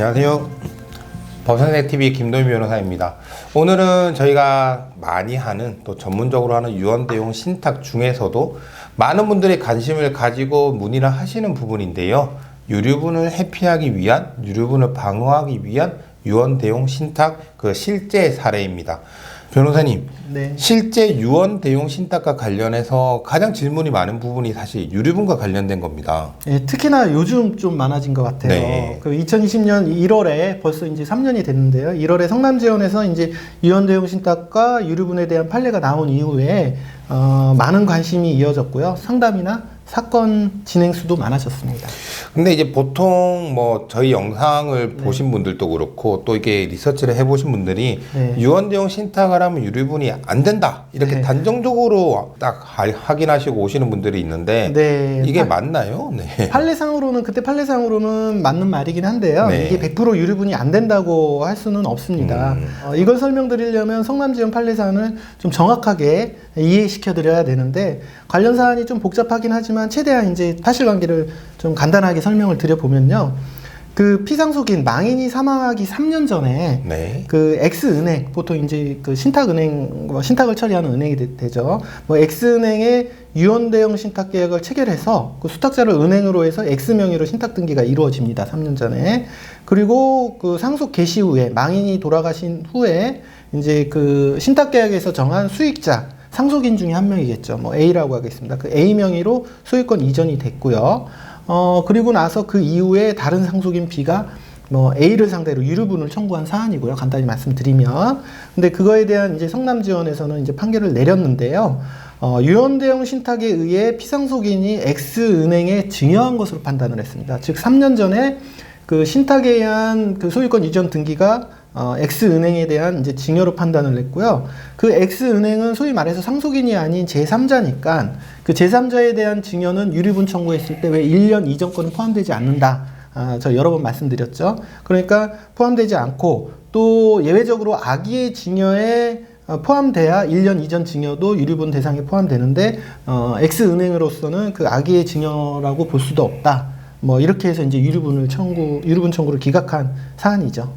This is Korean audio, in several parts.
안녕하세요. 법선생 TV 김도민 변호사입니다. 오늘은 저희가 많이 하는 또 전문적으로 하는 유언 대용 신탁 중에서도 많은 분들이 관심을 가지고 문의를 하시는 부분인데요. 유류분을 회피하기 위한, 유류분을 방어하기 위한 유언 대용 신탁 그 실제 사례입니다. 변호사님, 네. 실제 유언 대용 신탁과 관련해서 가장 질문이 많은 부분이 사실 유류분과 관련된 겁니다. 예, 특히나 요즘 좀 많아진 것 같아요. 네. 그 2020년 1월에 벌써 이제 3년이 됐는데요. 1월에 성남지원에서 이제 유연대용 신탁과 유류분에 대한 판례가 나온 이후에 어, 많은 관심이 이어졌고요. 상담이나 사건 진행 수도 많아졌습니다. 근데 이제 보통 뭐 저희 영상을 네. 보신 분들도 그렇고 또 이게 리서치를 해보신 분들이 네. 유언 대용 신탁을 하면 유류분이 안 된다 이렇게 네. 단정적으로 딱 하- 확인하시고 오시는 분들이 있는데 네. 이게 파- 맞나요? 네. 판례상으로는 그때 판례상으로는 맞는 말이긴 한데요. 네. 이게 100% 유류분이 안 된다고 할 수는 없습니다. 음. 어, 이걸 설명드리려면 성남지원 판례사안을 좀 정확하게 이해시켜 드려야 되는데 관련 사안이 좀 복잡하긴 하지만 최대한 이제 사실관계를 좀 간단하게 설명을 드려보면요. 그 피상속인 망인이 사망하기 3년 전에 네. 그 X은행 보통 이제 그 신탁 은행 뭐 신탁을 처리하는 은행이 되, 죠뭐 X은행의 유언 대형 신탁 계약을 체결해서 그 수탁자를 은행으로 해서 X 명의로 신탁 등기가 이루어집니다. 3년 전에 그리고 그 상속 개시 후에 망인이 돌아가신 후에 이제 그 신탁 계약에서 정한 수익자 상속인 중에 한 명이겠죠. 뭐 A라고 하겠습니다. 그 A 명의로 소유권 이전이 됐고요. 어 그리고 나서 그 이후에 다른 상속인 B가 뭐 A를 상대로 유류분을 청구한 사안이고요. 간단히 말씀드리면. 근데 그거에 대한 이제 성남지원에서는 이제 판결을 내렸는데요. 어, 유언대형 신탁에 의해 피상속인이 X은행에 증여한 것으로 판단을 했습니다. 즉, 3년 전에 그 신탁에 의한 그 소유권 이전 등기가 어, X은행에 대한 이제 증여로 판단을 했고요. 그 X은행은 소위 말해서 상속인이 아닌 제3자니까 그 제3자에 대한 증여는 유류분 청구했을 때 왜 1년 이전 거는 포함되지 않는다. 아, 저 여러 번 말씀드렸죠. 그러니까 포함되지 않고 또 예외적으로 악의의 증여에 어, 포함돼야 1년 이전 증여도 유류분 대상에 포함되는데 어, X은행으로서는 그 악의의 증여라고 볼 수도 없다. 뭐 이렇게 해서 이제 유류분을 청구 유류분 청구를 기각한 사안이죠.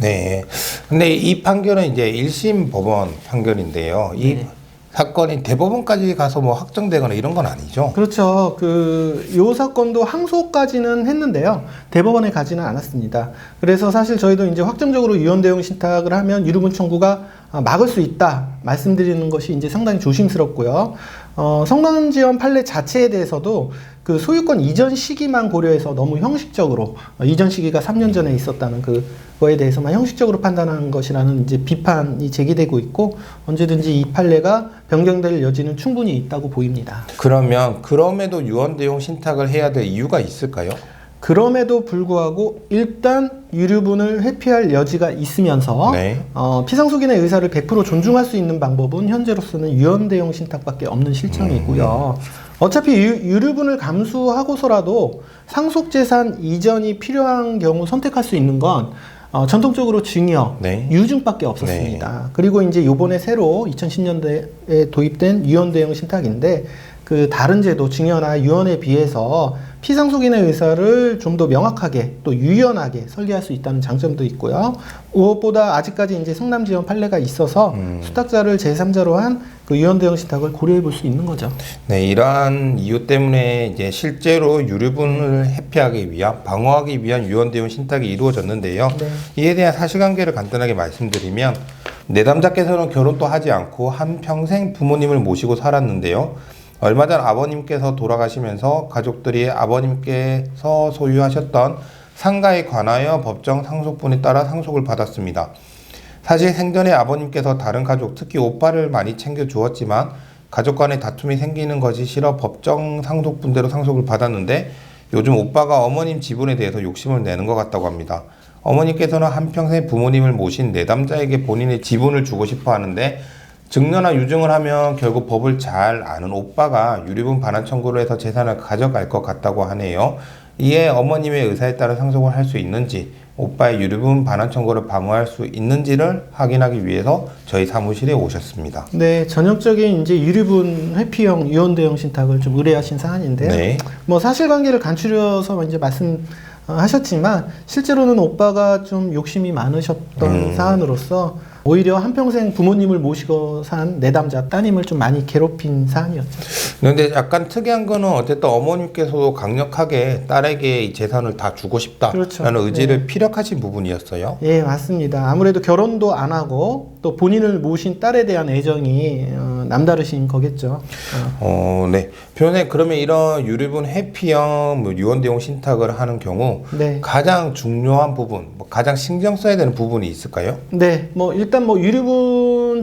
네. 근데 이 판결은 이제 1심 법원 판결인데요. 이 네. 사건이 대법원까지 가서 뭐 확정되거나 이런 건 아니죠. 그렇죠. 그, 요 사건도 항소까지는 했는데요. 대법원에 가지는 않았습니다. 그래서 사실 저희도 이제 확정적으로 유언대용 신탁을 하면 유류분 청구가 아, 막을 수 있다 말씀드리는 것이 이제 상당히 조심스럽고요. 어, 성남지원 판례 자체에 대해서도 그 소유권 이전 시기만 고려해서 너무 형식적으로 어, 이전 시기가 3년 전에 있었다는 그 거에 대해서만 형식적으로 판단하는 것이라는 이제 비판이 제기되고 있고 언제든지 이 판례가 변경될 여지는 충분히 있다고 보입니다. 그러면 그럼에도 유언 대용 신탁을 해야 될 이유가 있을까요? 그럼에도 불구하고 일단 유류분을 회피할 여지가 있으면서 네. 어, 피상속인의 의사를 100% 존중할 수 있는 방법은 현재로서는 유언 대용 신탁밖에 없는 실정이고요. 어차피 유, 류분을 감수하고서라도 상속재산 이전이 필요한 경우 선택할 수 있는 건 어, 전통적으로 증여, 네. 유증밖에 없었습니다. 그리고 이제 요번에 새로 2010년대에 도입된 유언 대용 신탁인데 그 다른 제도 증여나 유언에 비해서 피상속인의 의사를 좀 더 명확하게 또 유연하게 설계할 수 있다는 장점도 있고요. 무엇보다 아직까지 이제 성남 지원 판례가 있어서 음. 수탁자를 제3자로 한 그 유언대용 신탁을 고려해 볼 수 있는 거죠. 네, 이러한 이유 때문에 이제 실제로 유류분을 회피하기 위한 방어하기 위한 유언 대용 신탁이 이루어졌는데요. 네. 이에 대한 사실관계를 간단하게 말씀드리면 내담자께서는 결혼도 하지 않고 한 평생 부모님을 모시고 살았는데요. 얼마 전 아버님께서 돌아가시면서 가족들이 아버님께서 소유하셨던 상가에 관하여 법정 상속분에 따라 상속을 받았습니다. 사실 생전에 아버님께서 다른 가족, 특히 오빠를 많이 챙겨 주었지만 가족 간의 다툼이 생기는 것이 싫어 법정 상속분대로 상속을 받았는데 요즘 오빠가 어머님 지분에 대해서 욕심을 내는 것 같다고 합니다. 어머니께서는 한평생 부모님을 모신 내담자에게 본인의 지분을 주고 싶어 하는데 증여나 유증을 하면 결국 법을 잘 아는 오빠가 유류분 반환 청구를 해서 재산을 가져갈 것 같다고 하네요. 이에 어머님의 의사에 따라 상속을 할 수 있는지 오빠의 유류분 반환 청구를 방어할 수 있는지를 확인하기 위해서 저희 사무실에 오셨습니다. 네, 전형적인 이제 유류분 회피형 유언 대형 신탁을 좀 의뢰하신 사안인데요. 네. 뭐 사실관계를 간추려서 이제 말씀 어, 하셨지만 실제로는 오빠가 좀 욕심이 많으셨던 음. 사안으로서 오히려 한평생 부모님을 모시고 산 내담자 따님을 좀 많이 괴롭힌 사안이었죠. 그런데 약간 특이한 거는 어쨌든 어머님께서도 강력하게 딸에게 이 재산을 다 주고 싶다라는 그렇죠. 네. 의지를 피력하신 부분이었어요. 예, 맞습니다. 아무래도 결혼도 안 하고 또 본인을 모신 딸에 대한 애정이 어, 남다르신 거겠죠. 어. 어, 네. 변호사님 그러면 이런 유류분 회피형 뭐 유언대용 신탁을 하는 경우 네. 가장 중요한 부분, 뭐 가장 신경 써야 되는 부분이 있을까요? 네, 뭐 일단 뭐 유류분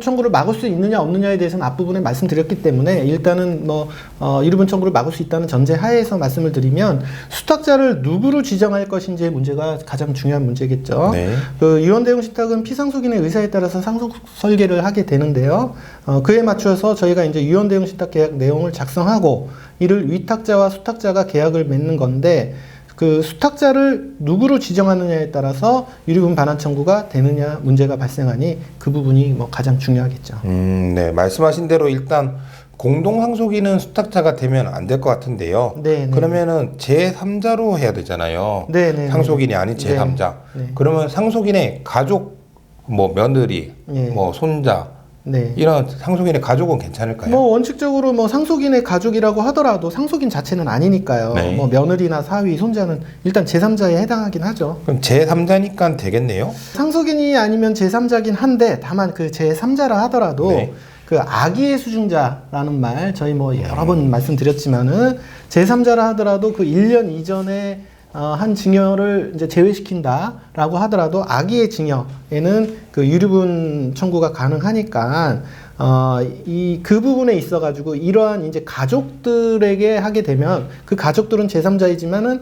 청구를 막을 수 있느냐 없느냐에 대해서는 앞부분에 말씀드렸기 때문에 일단은 뭐 어, 유류분 청구를 막을 수 있다는 전제 하에서 말씀을 드리면 수탁자를 누구로 지정할 것인지의 문제가 가장 중요한 문제겠죠. 네. 그 유언대용 신탁은 피상속인의 의사에 따라서 상속 설계를 하게 되는데요. 어, 그에 맞춰서 저희가 이제 유언 대용 신탁 계약 내용을 작성하고 이를 위탁자와 수탁자가 계약을 맺는 건데 그 수탁자를 누구로 지정하느냐에 따라서 유류분 반환 청구가 되느냐 문제가 발생하니 그 부분이 뭐 가장 중요하겠죠. 음, 네. 말씀하신 대로 일단 공동 상속인은 수탁자가 되면 안 될 것 같은데요. 네, 네. 그러면은 제3자로 해야 되잖아요. 네, 네, 네. 상속인이 아닌 네. 제3자. 네. 그러면 상속인의 가족, 뭐 며느리, 예. 뭐 손자 네. 이런 상속인의 가족은 괜찮을까요? 뭐 원칙적으로 뭐 상속인의 가족이라고 하더라도 상속인 자체는 아니니까요. 네. 뭐 며느리나 사위, 손자는 일단 제3자에 해당하긴 하죠. 그럼 제3자니까 되겠네요. 상속인이 아니면 제3자긴 한데 다만 그 제3자라 하더라도 네. 그 악의의 수중자라는 말 저희 뭐 여러 번 말씀드렸지만은 제3자라 하더라도 그 1년 이전에 어, 한 징여를 이제 제외시킨다라고 하더라도 악의의 징여에는 그 유류분 청구가 가능하니까 어, 이 그 부분에 있어 가지고 이러한 이제 가족들에게 하게 되면 그 가족들은 제3자이지만은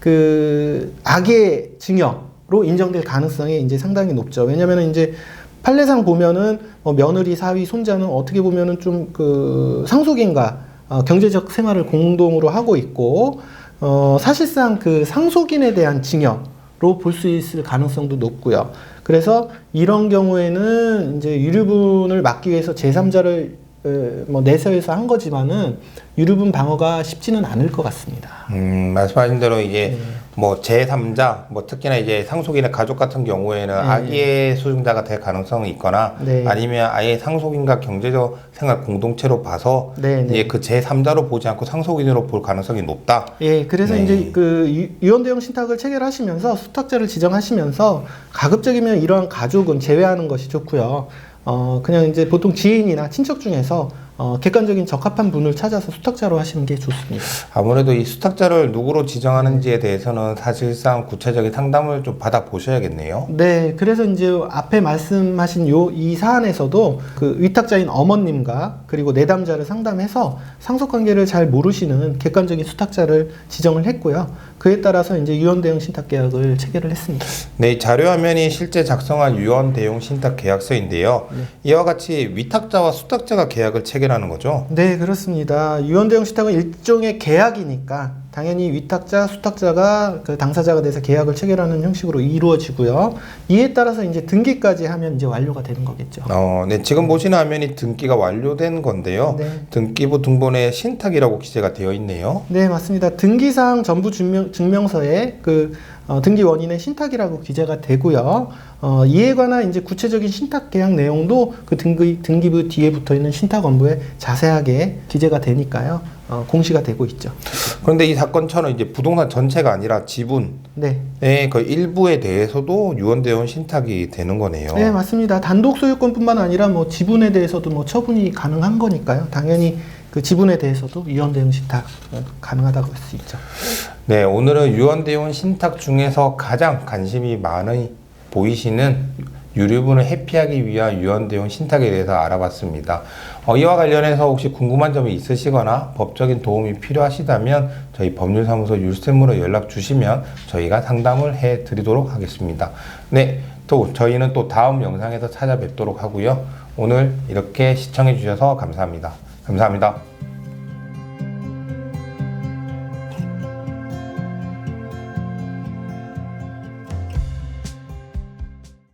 그 악의 징여로 인정될 가능성이 이제 상당히 높죠. 왜냐면은 이제 판례상 보면은 뭐 며느리, 사위, 손자는 어떻게 보면은 좀 그 상속인과 어, 경제적 생활을 공동으로 하고 있고 어, 사실상 그 상속인에 대한 징여로 볼 수 있을 가능성도 높고요. 그래서 이런 경우에는 이제 유류분을 막기 위해서 제3자를 뭐 내세워서 한 거지만은 유류분 방어가 쉽지는 않을 것 같습니다. 음, 말씀하신 대로 이게 네. 뭐 제3자, 뭐 특히나 이제 상속인의 가족 같은 경우에는 네. 악의의 수중자가 될 가능성이 있거나 네. 아니면 아예 상속인과 경제적 생활 공동체로 봐서 네, 네. 이제 그 제3자로 보지 않고 상속인으로 볼 가능성이 높다. 예, 그래서 네. 이제 그 유- 유언대용 신탁을 체결하시면서 수탁자를 지정하시면서 가급적이면 이러한 가족은 제외하는 것이 좋고요. 어, 그냥 이제 보통 지인이나 친척 중에서 어, 객관적인 적합한 분을 찾아서 수탁자로 하시는 게 좋습니다. 아무래도 이 수탁자를 누구로 지정하는지에 대해서는 사실상 구체적인 상담을 좀 받아 보셔야겠네요. 네, 그래서 이제 앞에 말씀하신 요 이 사안에서도 그 위탁자인 어머님과 그리고 내담자를 상담해서 상속 관계를 잘 모르시는 객관적인 수탁자를 지정을 했고요. 그에 따라서 이제 유언 대응 신탁 계약을 체결을 했습니다. 네, 이 자료 화면이 실제 작성한 유언 대용 신탁 계약서인데요. 네. 이와 같이 위탁자와 수탁자가 계약을 체결하는 거죠. 네, 그렇습니다. 유언 대응 신탁은 일종의 계약이니까 당연히 위탁자, 수탁자가 그 당사자가 돼서 계약을 체결하는 형식으로 이루어지고요. 이에 따라서 이제 등기까지 하면 이제 완료가 되는 거겠죠. 어, 네, 지금 보시는 화면이 등기가 완료된 건데요. 네. 등기부 등본에 신탁이라고 기재가 되어 있네요. 네, 맞습니다. 등기사항 전부 증명, 증명서에 그 어, 등기 원인의 신탁이라고 기재가 되고요. 어, 이에 관한 이제 구체적인 신탁 계약 내용도 그 등기 등기부 뒤에 붙어 있는 신탁 원부에 자세하게 기재가 되니까요. 어, 공시가 되고 있죠. 그런데 이 사건처럼 이제 부동산 전체가 아니라 지분의 네. 그 일부에 대해서도 유언대원 신탁이 되는 거네요. 네, 맞습니다. 단독 소유권뿐만 아니라 뭐 지분에 대해서도 뭐 처분이 가능한 거니까요. 당연히 그 지분에 대해서도 위헌 대응 신탁 어, 가능하다고 할 수 있죠. 네, 오늘은 유언대원 신탁 중에서 가장 관심이 많이 보이시는 유류분을 회피하기 위한 유언대원 신탁에 대해서 알아봤습니다. 어, 이와 관련해서 혹시 궁금한 점이 있으시거나 법적인 도움이 필요하시다면 저희 법률사무소 율쌤으로 연락 주시면 저희가 상담을 해 드리도록 하겠습니다. 네, 또 저희는 또 다음 영상에서 찾아뵙도록 하고요. 오늘 이렇게 시청해 주셔서 감사합니다. 감사합니다.